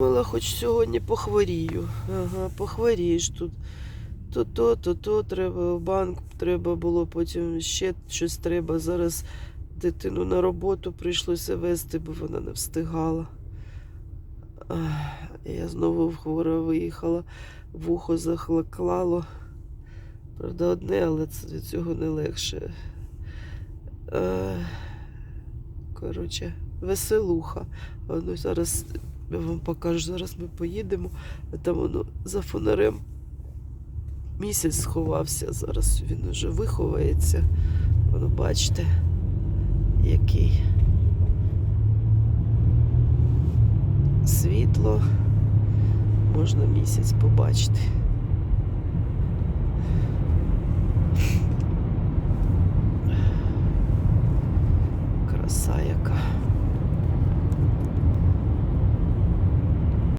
Думала, хоч сьогодні похворію. Ага, похворієш тут. То то, то то треба в банк треба було, потім ще щось треба. Зараз дитину на роботу прийшлося вести, бо вона не встигала. Я знову хвора виїхала, вухо захлаклало. Правда, одне, але це від цього не легше. Коротше, веселуха. Ну, зараз я вам покажу, зараз ми поїдемо, там воно за фонарем місяць сховався. Зараз він уже виховається. Воно бачите, який світло. Можна місяць побачити. Краса яка.